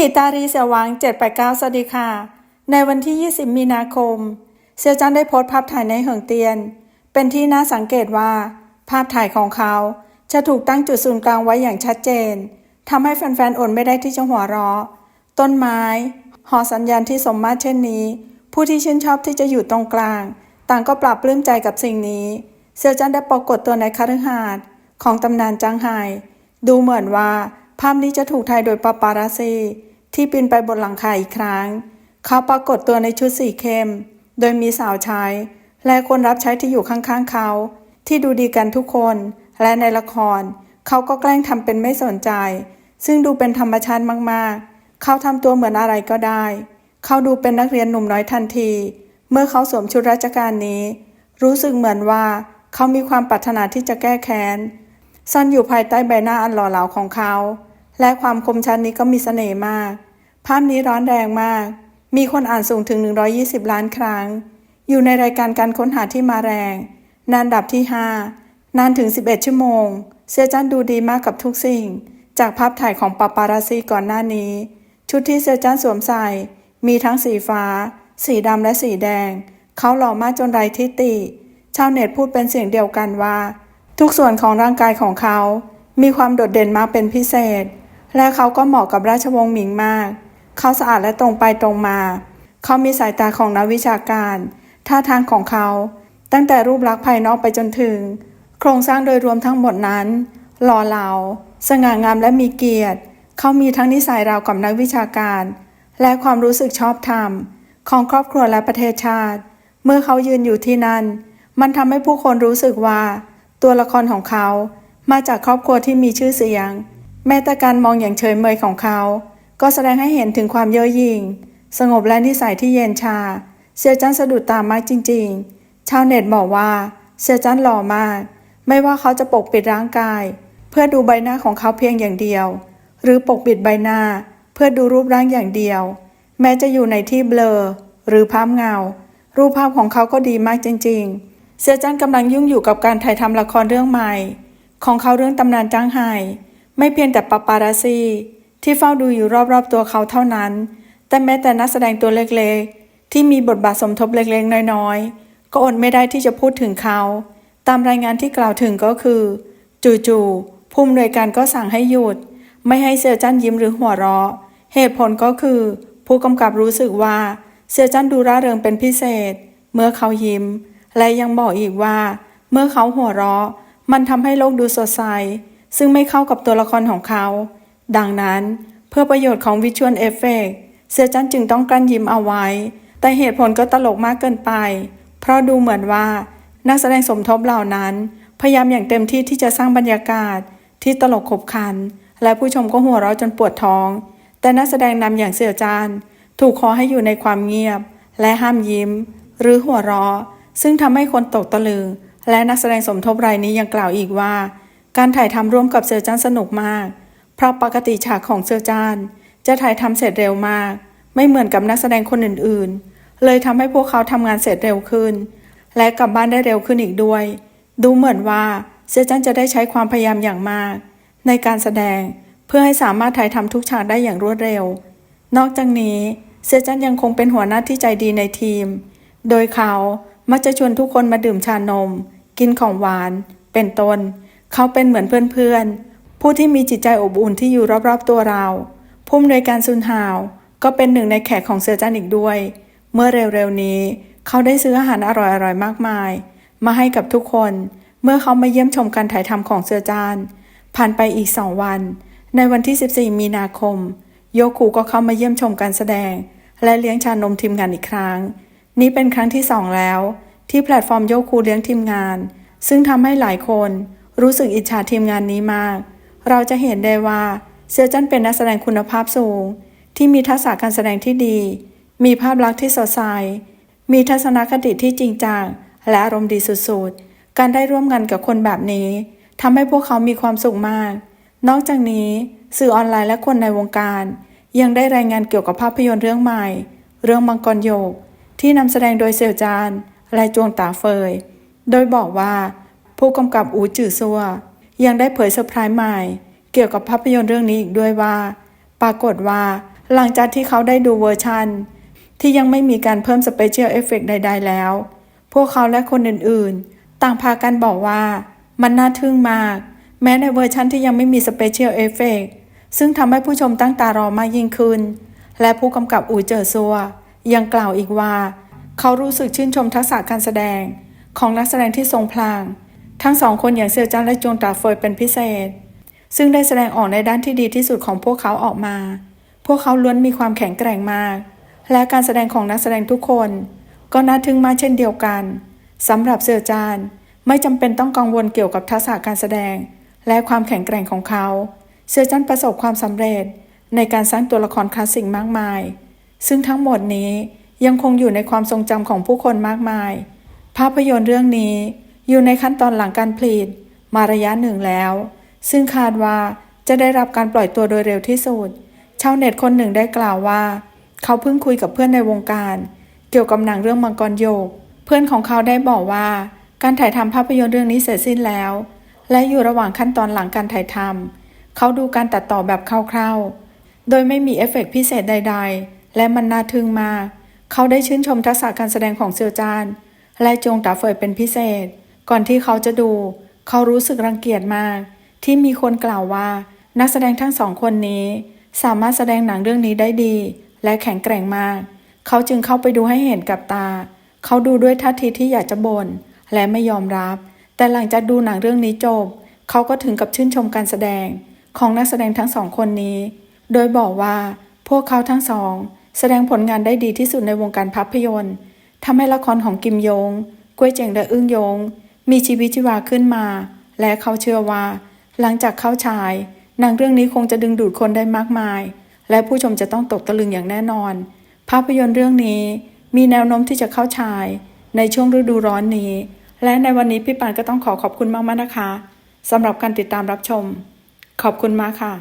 ถีตารีเสียหวัง 789 สวัสดีค่ะ ในวันที่ 20 มีนาคม เซียวจันได้โพสต์ภาพถ่ายในเหิงเตียน เป็นที่น่าสังเกตว่า ภาพถ่ายของเขาจะถูกตั้งจุดศูนย์กลางไว้อย่างชัดเจนทำให้แฟนๆ อดไม่ได้ที่จะหัวเราะ ต้นไม้ หอสัญญาณที่สมมาตรเช่นนี้ ผู้ที่ชื่นชอบที่จะอยู่ตรงกลาง ต่างก็ปรับปลื้มใจกับสิ่งนี้ เซียวจันได้ปรากฏตัวในคฤหาสน์ของตำนานจางไห่ดูเหมือนว่า ภาพนี้จะถูกถ่ายโดยปาปาราซีที่ปีนไปบนหลังคาอีกครั้ง เขาปรากฏตัวในชุดสีเข้ม โดยมีสาวใช้ และคนรับใช้ที่อยู่ข้างๆเขา ที่ดูดีกันทุกคน และในละคร เขาก็แกล้งทำเป็นไม่สนใจ ซึ่งดูเป็นธรรมชาติมากๆ เขาทำตัวเหมือนอะไรก็ได้ เขาดูเป็นนักเรียนหนุ่มน้อยทันที เมื่อเขาสวมชุดราชการนี้ รู้สึกเหมือนว่าเขามีความปรารถนาที่จะแก้แค้นซ่อนอยู่ภายใต้ใบหน้าอันหล่อเหลาของเขา และความคมชัดนี้ก็มีเสน่ห์มาก ภาพนี้ร้อนแรงมาก มีคนอ่านสูงถึง 120 ล้านครั้ง อยู่ในรายการการค้นหาที่มาแรงนานดับที่ 5 นานถึง 11 ชั่วโมง เซียจันดูดีมากกับทุกสิ่ง จากภาพถ่ายของปาปาราซีก่อนหน้านี้ ชุดที่เซียจันสวมใส่ มีทั้งสีฟ้า สีดำและสีแดง เขาหล่อมากจนไร้ทิฏฐิชาวเน็ตพูดเป็นเสียงเดียวกันว่า ทุกส่วนของร่างกายของเขา มีความโดดเด่นมากเป็นพิเศษ และเขาก็เหมาะกับราชวงศ์หมิงมาก เขาสะอาดและตรงไปตรงมา เขามีสายตาของนักวิชาการ ท่าทางของเขา ตั้งแต่รูปลักษณ์ภายนอกไปจนถึง โครงสร้างโดยรวมทั้งหมดนั้น หล่อเหลา สง่างามและมีเกียรติ เขามีทั้งนิสัยราวกับนักวิชาการ และความรู้สึกชอบธรรม ของครอบครัวและประเทศชาติ เมื่อเขายืนอยู่ที่นั่น มันทำให้ผู้คนรู้สึกว่า ตัวละครของเขามาจากครอบครัวที่มีชื่อเสียง แม้แต่การมองอย่างเฉยเมยของเขา ก็แสดงให้เห็นถึงความเย่อหยิ่ง สงบและนิสัยที่เย็นชาเซียจันสะดุดตามากจริง ๆ ชาวเน็ตบอกว่าเซียจันหล่อมาก ไม่ว่าเขาจะปกปิดร่างกาย เพื่อดูใบหน้าของเขาเพียงอย่างเดียว หรือปกปิดใบหน้า เพื่อดูรูปร่างอย่างเดียว แม้จะอยู่ในที่เบลอ หรือภาพเงา รูปภาพของเขาก็ดีมากจริง ๆเซียจันกำลังยุ่งอยู่กับการถ่ายทำละครเรื่องใหม่ ของเขาเรื่องตำนานจ้างไห่ ไม่เพียงแต่ปาปาราซีที่เฝ้าดูอยู่รอบๆตัวเขาเท่านั้น แต่แม้แต่นักแสดงตัวเล็กๆ ที่มีบทบาทสมทบเล็กๆ น้อยๆ ก็อดไม่ได้ที่จะพูดถึงเขา ตามรายงานที่กล่าวถึงก็คือ จู่ๆผู้อำนวยการก็สั่งให้หยุด ไม่ให้เซียจันยิ้มหรือหัวเราะ เหตุผลก็คือ ผู้กำกับรู้สึกว่าเซียจันดูร่าเริงเป็นพิเศษ เมื่อเขายิ้ม และยังบอกอีกว่า เมื่อเขาหัวเราะ มันทำให้โลกดูสดใส ซึ่งไม่เข้ากับตัวละครของเขา ดังนั้นเพื่อประโยชน์ของวิชวลเอฟเฟกเซจันจึงต้องกลั้นยิ้มเอาไว้ แต่เหตุผลก็ตลกมากเกินไป เพราะดูเหมือนว่านักแสดงสมทบเหล่านั้น พยายามอย่างเต็มที่ที่จะสร้างบรรยากาศที่ตลกขบขัน และผู้ชมก็หัวเราะจนปวดท้อง แต่นักแสดงนำอย่างเสี่ยวจานถูกขอให้อยู่ในความเงียบ และห้ามยิ้ม หรือหัวเราะ ซึ่งทำให้คนตกตะลึงและนักแสดงสมทบรายนี้ยังกล่าวอีกว่า การถ่ายทำร่วมกับเสี่ยวจานสนุกมาก เพราะปกติฉากของเสี่ยวจานจะถ่ายทำเสร็จเร็วมาก ไม่เหมือนกับนักแสดงคนอื่นๆ เลยทำให้พวกเขาทำงานเสร็จเร็วขึ้น และกลับบ้านได้เร็วขึ้นอีกด้วย ดูเหมือนว่าเซียจันจะได้ใช้ความพยายามอย่างมาก ในการแสดงเพื่อให้สามารถถ่ายทำทุกฉากได้อย่างรวดเร็ว นอกจากนี้เซียจันยังคงเป็นหัวหน้าที่ใจดีในทีม โดยเขามักจะชวนทุกคนมาดื่มชานม กินของหวาน เป็นต้น เขาเป็นเหมือนเพื่อนๆ ผู้ที่มีจิตใจอบอุ่นที่อยู่รอบๆตัวเรา ผู้อำนวยการซุนฮาว ก็เป็นหนึ่งในแขกของเซียจันอีกด้วย เมื่อเร็วๆนี้ เขาได้ซื้ออาหารอร่อยๆมากมาย มาให้กับทุกคน เมื่อเขามาเยี่ยมชมการถ่ายทำของเสือจานผ่านไปอีกสองวัน ในวันที่ 14 มีนาคม โยคูก็เข้ามาเยี่ยมชมการแสดง และเลี้ยงชานมทีมงานอีกครั้ง นี่เป็นครั้งที่สองแล้ว ที่แพลตฟอร์มโยคูเลี้ยงทีมงาน ซึ่งทำให้หลายคน รู้สึกอิจฉาทีมงานนี้มาก เราจะเห็นได้ว่าเซียจันเป็นนักแสดงคุณภาพสูง ที่มีทักษะการแสดงที่ดี มีภาพลักษณ์ที่สดใส มีทัศนคติที่จริงจังและอารมณ์ดีสุดๆ การได้ร่วมงานกับคนแบบนี้ทำให้พวกเขามีความสุขมาก นอกจากนี้ สื่อออนไลน์และคนในวงการ ยังได้รายงานเกี่ยวกับภาพยนตร์เรื่องใหม่ เรื่องมังกรโยก ที่นำแสดงโดยเสี่ยวจานและจวงตาเฟย โดยบอกว่า ผู้กำกับอูจือซัว ยังได้เผยเซอร์ไพรส์ใหม่ เกี่ยวกับภาพยนตร์เรื่องนี้อีกด้วยว่า ปรากฏว่าหลังจากที่เขาได้ดูเวอร์ชันที่ยังไม่มีการเพิ่มสเปเชียลเอฟเฟกใด ๆ แล้ว พวกเขาและคนอื่นๆ ต่างพากันบอกว่ามันน่าทึ่งมาก แม้ในเวอร์ชันที่ยังไม่มีสเปเชียลเอฟเฟกซึ่งทำให้ผู้ชมตั้งตารอมากยิ่งขึ้น และผู้กำกับอูเจอซัว ยังกล่าวอีกว่า เขารู้สึกชื่นชมทักษะการแสดงของนักแสดงที่ทรงพลัง ทั้งสองคนอย่างเซียวจันและจงตาเฟยเป็นพิเศษ ซึ่งได้แสดงออกในด้านที่ดีที่สุดของพวกเขาออกมา พวกเขาล้วนมีความแข็งแกร่งมาก และการแสดงของนักแสดงทุกคน ก็น่าทึ่งมากเช่นเดียวกันสำหรับเซียวจานไม่จำเป็นต้องกังวลเกี่ยวกับทักษะการแสดง และความแข็งแกร่งของเขา เซียวจันประสบความสำเร็จ ในการสร้างตัวละครคลาสสิกมากมาย ซึ่งทั้งหมดนี้ยังคงอยู่ในความทรงจำของผู้คนมากมาย ภาพยนตร์เรื่องนี้ อยู่ในขั้นตอนหลังการผลิตมาระยะหนึ่งแล้ว ซึ่งคาดว่าจะได้รับการปล่อยตัวโดยเร็วที่สุด ชาวเน็ตคนหนึ่งได้กล่าวว่า เขาเพิ่งคุยกับเพื่อนในวงการ เกี่ยวกับหนังเรื่องมังกรโยก เพื่อนของเขาได้บอกว่า การถ่ายทำภาพยนตร์เรื่องนี้เสร็จสิ้นแล้ว และอยู่ระหว่างขั้นตอนหลังการถ่ายทำเขาดูการตัดต่อแบบคร่าวๆ โดยไม่มีเอฟเฟกต์พิเศษใด ๆ และมันน่าทึ่งมาก เขาได้ชื่นชมทักษะการแสดงของเซียวจานและจงตาเฟยเป็นพิเศษ ก่อนที่เขาจะดู เขารู้สึกรังเกียจมาก ที่มีคนกล่าวว่า นักแสดงทั้งสองคนนี้ สามารถแสดงหนังเรื่องนี้ได้ดี และแข็งแกร่งมาก เขาจึงเข้าไปดูให้เห็นกับตา เขาดูด้วยท่าทีที่อยากจะบน่นและไม่ยอมรับ แต่หลังจากดูหนังเรื่องนี้จบ เขาก็ถึงกับชื่นชมการแสดง ของนักแสดงทั้งสองคนนี้ โดยบอกว่า พวกเขาทั้งสอง แสดงผลงานได้ดีที่สุดในวงการภาพยนตร์ทำให้ละครของกิมยงกวยเจ๋งและอึ้งยง มีชีวิตชีวาขึ้นมา และเขาเชื่อว่า หลังจากเข้าฉายหนังเรื่องนี้คงจะดึงดูดคนได้มากมาย และผู้ชมจะต้องตกตะลึงอย่างแน่นอน ภาพยนตร์เรื่องนี้มีแนวโน้มที่จะเข้าฉาย ในช่วงฤดูร้อนนี้ และในวันนี้พี่ปานก็ต้องขอขอบคุณมากๆนะคะสำหรับการติดตามรับชม ขอบคุณมากค่ะ